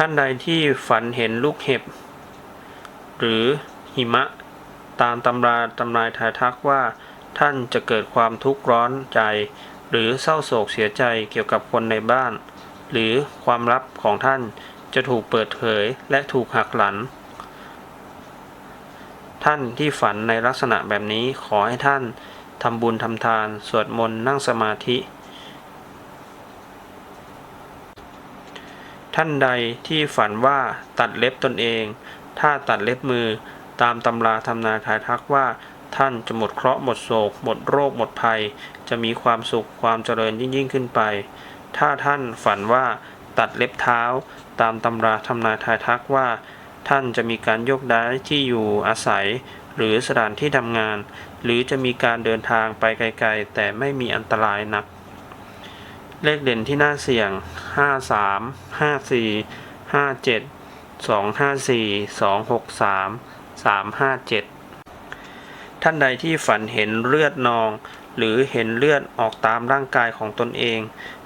ท่านใดที่ฝันเห็นลูกเห็บ หรือหิมะ ตามตำราตำนายทายทักว่า ท่านจะเกิดความทุกข์ร้อนใจ หรือเศร้าโศกเสียใจเกี่ยวกับคนในบ้าน หรือความลับของท่านจะถูกเปิดเผยและถูกหักหลัน ท่านที่ฝันในลักษณะแบบนี้ขอให้ท่านทำบุญทำทาน สวดมนต์นั่งสมาธิ ท่านใดที่ฝันว่าตัดเล็บตนเอง ถ้าตัดเล็บมือ ตามตำราทำนายทายทักว่า ท่านจะหมดเคราะห์หมดโศก หมดโรคหมดภัย จะมีความสุขความเจริญยิ่งยิ่งขึ้นไป ถ้าท่านฝันว่าตัดเล็บเท้า ตามตำราทำนายทายทักว่า ท่านจะมีการโยกย้ายที่อยู่อาศัย หรือสถานที่ทำงาน หรือจะมีการเดินทางไปไกล ๆ แต่ไม่มีอันตรายหนัก เลขเด่นที่น่าเสี่ยง 53 54 57 254 263 357 ท่านใดที่ฝันเห็นเลือดนอง หรือเห็นเลือดออกตามร่างกายของตนเอง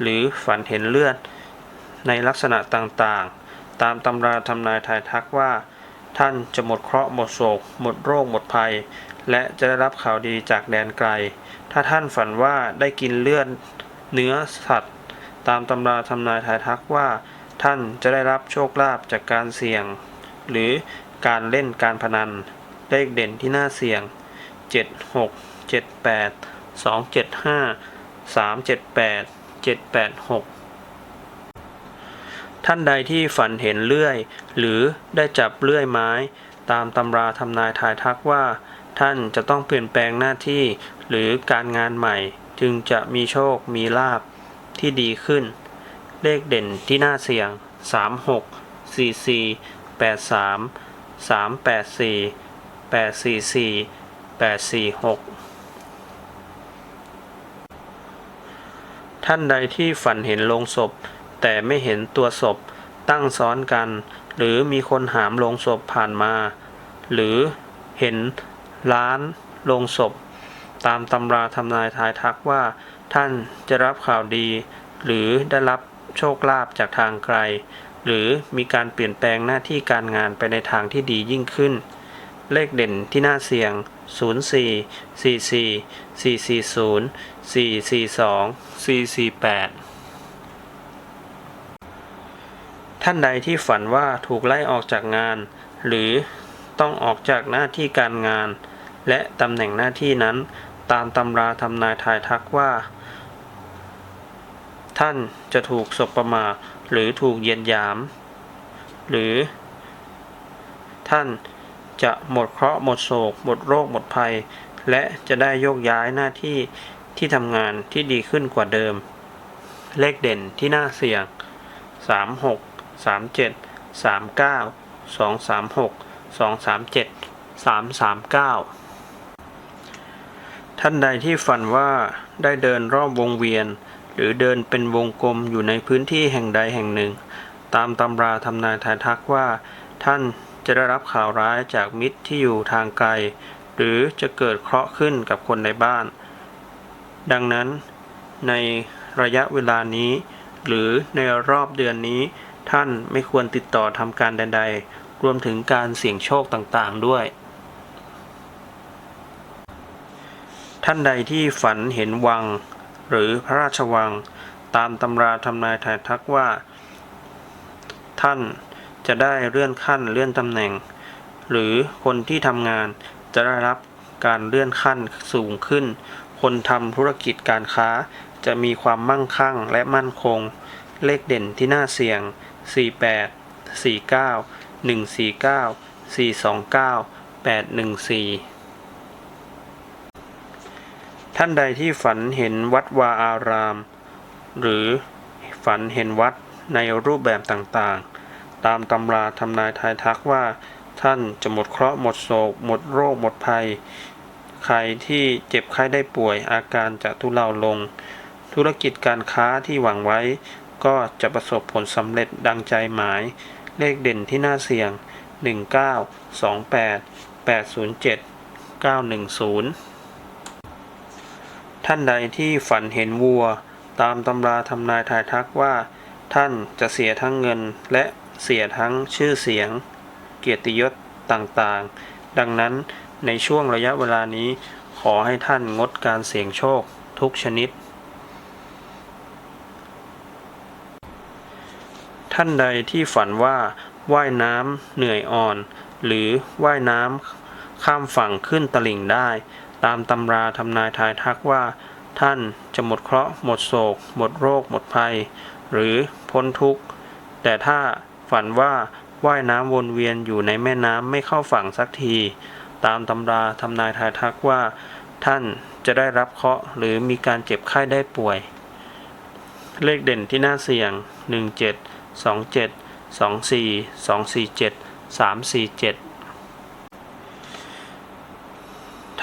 หรือฝันเห็นเลือดในลักษณะต่างๆ ตามตำราทำนายทายทักว่า ท่านจะหมดเคราะห์หมดโศก หมดโรคหมดภัย และจะได้รับข่าวดีจากแดนไกล ถ้าท่านฝันว่าได้กินเลือด เนื้อสัตว์ ตามตำราทำนายทายทักว่า ท่านจะได้รับโชคลาภจากการเสี่ยง หรือการเล่นการพนัน เลขเด่นที่น่าเสี่ยง 7 6 7 8 2 7 5 3 7 8 7 8 6 ท่านใดที่ฝันเห็นเลื่อย หรือได้จับเลื่อยไม้ ตามตำราทำนายทายทักว่า ท่านจะต้องเปลี่ยนแปลงหน้าที่หรือการงานใหม่ จึงจะมีโชคมีลาบที่ดีขึ้น เลขเด่นที่น่าเสี่ยง 36 44 83 384 844 846 ท่านใดที่ฝันเห็นโลงศพ แต่ไม่เห็นตัวศพตั้งซ้อนกัน หรือมีคนหามโลงศพผ่านมา หรือเห็นร้านโลงศพ ตามตำราทำนายทายทักว่า ท่านจะรับข่าวดี หรือได้รับโชคลาภจากทางไกล หรือมีการเปลี่ยนแปลงหน้าที่การงานไปในทางที่ดียิ่งขึ้น เลขเด่นที่น่าเสี่ยง 04 44 440 442 448ท่านใดที่ฝันว่าถูกไล่ออกจากงาน หรือต้องออกจากหน้าที่การงาน และตำแหน่งหน้าที่นั้น ตามตำราทำนายทายทักว่า ท่านจะถูกสบประมาทหรือถูกเยียดหยาม หรือ ท่านจะหมดเคราะห์หมดโศก หมดโรคหมดภัย และจะได้โยกย้ายหน้าที่ที่ทำงานที่ดีขึ้นกว่าเดิม เลขเด่นที่น่าเสี่ยง 36 37 39 236 237 339 ท่านใดที่ฝันว่าได้เดินรอบวงเวียน หรือเดินเป็นวงกลมอยู่ในพื้นที่แห่งใดแห่งหนึ่ง ตามตำราทำนายทายทักว่า ท่านจะได้รับข่าวร้ายจากมิตรที่อยู่ทางไกล หรือจะเกิดเคราะห์ขึ้นกับคนในบ้าน ดังนั้น ในระยะเวลานี้ หรือในรอบเดือนนี้ ท่านไม่ควรติดต่อทำการใด ๆ รวมถึงการเสี่ยงโชคต่างๆด้วย ท่านใดที่ฝันเห็นวัง หรือพระราชวัง ตามตำราทำนายทายทักว่า ท่านจะได้เลื่อนขั้นเลื่อนตำแหน่ง หรือคนที่ทำงานจะได้รับการเลื่อนขั้นสูงขึ้น คนทำธุรกิจการค้าจะมีความมั่งคั่งและมั่นคง เลขเด่นที่น่าเสี่ยง 48 49 149 429 814 ท่านใดที่ฝันเห็นวัดวาอาราม หรือฝันเห็นวัดในรูปแบบต่างๆ ตามตำราทำนายทายทักว่า ท่านจะหมดเคราะห์หมดโศก หมดโรคหมดภัย ใครที่เจ็บไข้ได้ป่วยอาการจะทุเลาลง ธุรกิจการค้าที่หวังไว้ ก็จะประสบผลสำเร็จดังใจหมาย เลขเด่นที่น่าเสี่ยง 19 28 807 910 ท่านใดที่ฝันเห็นวัว ตามตำราทำนายทายทักว่า ท่านจะเสียทั้งเงินและเสียทั้งชื่อเสียง เกียรติยศต่างๆ ดังนั้นในช่วงระยะเวลานี้ขอให้ท่านงดการเสี่ยงโชคทุกชนิด ท่านใดที่ฝันว่าว่ายน้ำเหนื่อยอ่อน หรือว่ายน้ำข้ามฝั่งขึ้นตลิ่งได้ ตามตำราทำนายทายทักว่า ท่านจะหมดเคราะห์หมดโศก หมดโรค หมดภัย หรือพ้นทุกข์ แต่ถ้าฝันว่าว่ายน้ำวนเวียนอยู่ในแม่น้ำไม่เข้าฝั่งสักที ตามตำราทำนายทายทักว่า ท่านจะได้รับเคราะห์หรือมีการเจ็บไข้ได้ป่วย เลขเด่นที่น่าเสี่ยง 17 27 24 247 347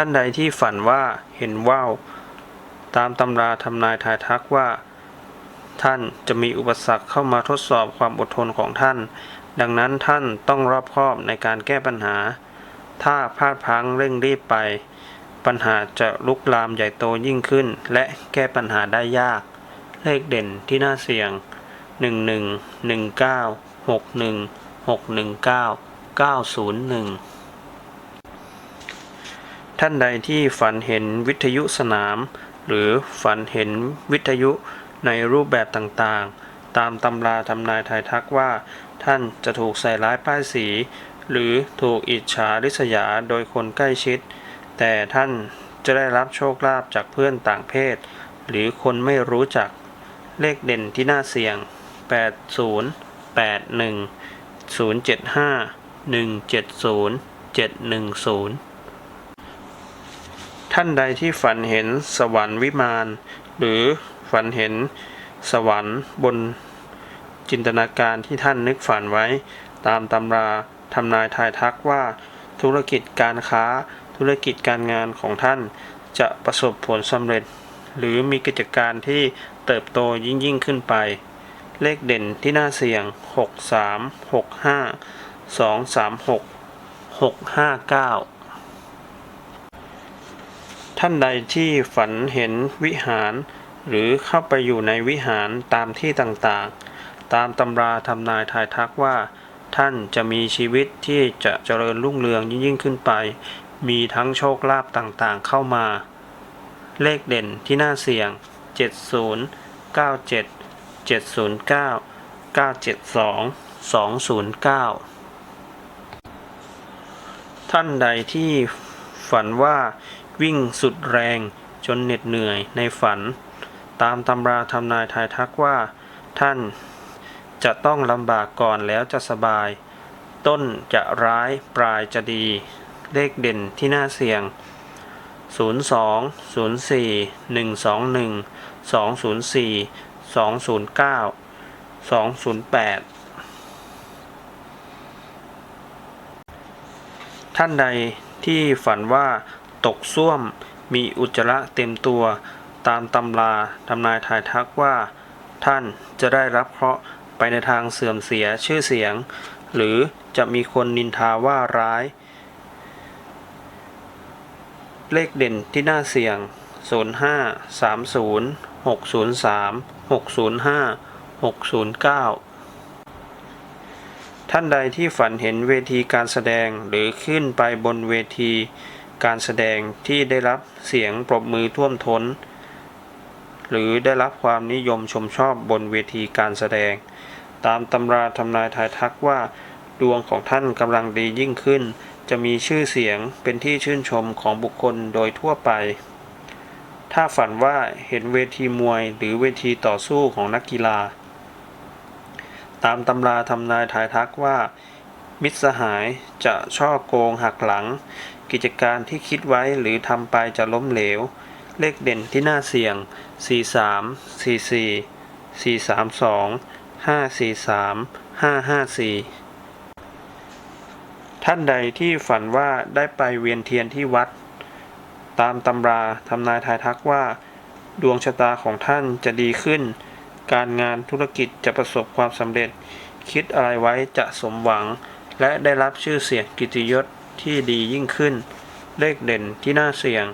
ท่านใดที่ฝันว่าเห็นว่าวตามตำราทำนายทายทักว่า ท่านจะมีอุปสรรคเข้ามาทดสอบความอดทนของท่าน ดังนั้นท่านต้องรอบคอบในการแก้ปัญหา ถ้าพลาดพังเร่งรีบไป ปัญหาจะลุกลามใหญ่โตยิ่งขึ้น และแก้ปัญหาได้ยาก เลขเด่นที่น่าเสี่ยง 11 19 61 619 901 ท่านใดที่ฝันเห็นวิทยุสนาม หรือฝันเห็นวิทยุในรูปแบบต่างๆ ตามตำราทำนายทายทักว่า ท่านจะถูกใส่ร้ายป้ายสี หรือถูกอิจฉาริษยาโดยคนใกล้ชิด แต่ท่านจะได้รับโชคลาภจากเพื่อนต่างเพศ หรือคนไม่รู้จักเลขเด่นที่น่าเสี่ยง 80 81 075 170 710 ท่านใดที่ฝันเห็นสวรรค์วิมาน หรือฝันเห็นสวรรค์บนจินตนาการที่ท่านนึกฝันไว้ ตามตำราทำนายทายทักว่า ธุรกิจการค้าธุรกิจการงานของท่านจะประสบผลสำเร็จ หรือมีกิจการที่เติบโตยิ่งยิ่งขึ้นไป เลขเด่นที่น่าเสี่ยง 63 65 236 659 ท่านใดที่ฝันเห็นวิหาร หรือเข้าไปอยู่ในวิหารตามที่ต่างๆ ตามตำราทำนายทายทักว่า ท่านจะมีชีวิตที่จะเจริญรุ่งเรืองยิ่งขึ้นไป มีทั้งโชคลาภต่างๆเข้ามา เลขเด่นที่น่าเสี่ยง 70 97 709 972 209 ท่านใดที่ฝันว่า วิ่งสุดแรงจนเหน็ดเหนื่อยในฝัน ตามตำราทำนายทายทักว่า ท่านจะต้องลำบากก่อนแล้วจะสบาย ต้นจะร้ายปลายจะดี เลขเด่นที่น่าเสี่ยง 02 04 121 204 209 208ท่านใดที่ฝันว่า ตกส้วม มีอุจจาระเต็มตัว ตามตำราทำนายทายทักว่า ท่านจะได้รับเคราะห์ไปในทางเสื่อมเสียชื่อเสียง หรือจะมีคนนินทาว่าร้าย เลขเด่นที่น่าเสี่ยง 05 30 603 605 609 ท่านใดที่ฝันเห็นเวทีการแสดงหรือขึ้นไปบนเวที การแสดงที่ได้รับเสียงปรบมือท่วมท้น หรือได้รับความนิยมชมชอบบนเวทีการแสดง ตามตำราทำนายทายทักว่า ดวงของท่านกำลังดียิ่งขึ้น จะมีชื่อเสียงเป็นที่ชื่นชมของบุคคลโดยทั่วไป ถ้าฝันว่าเห็นเวทีมวยหรือเวทีต่อสู้ของนักกีฬา ตามตำราทำนายทายทักว่า มิตรสหายจะช่อโกงหักหลัง กิจการที่คิดไว้หรือทำไปจะล้มเหลว เลขเด่นที่น่าเสี่ยง 43 44 432 543 554 ท่านใดที่ฝันว่าได้ไปเวียนเทียนที่วัด ตามตำราทำนายทายทักว่า ดวงชะตาของท่านจะดีขึ้น การงานธุรกิจจะประสบความสำเร็จคิดอะไรไว้จะสมหวัง และได้รับชื่อเสียงกิติยศที่ดียิ่งขึ้น เลขเด่นที่น่าเสี่ยง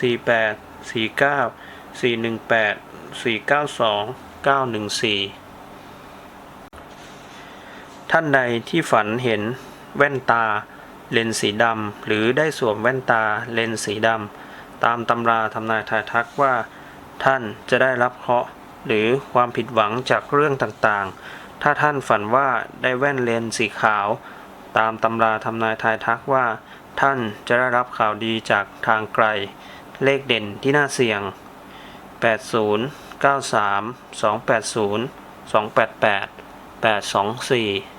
48 49 418 492 914 ท่านใดที่ฝันเห็นแว่นตา เลนส์สีดำหรือได้สวมแว่นตาเลนส์สีดำตามตำราทำนายทายทักว่า ท่านจะได้รับเคราะห์หรือความผิดหวังจากเรื่องต่างๆ ถ้าท่านฝันว่าได้แว่นเลนส์สีขาว ตามตำราทำนายทายทักว่า ท่านจะได้รับข่าวดีจากทางไกล เลขเด่นที่น่าเสี่ยง 80 93 280 288 824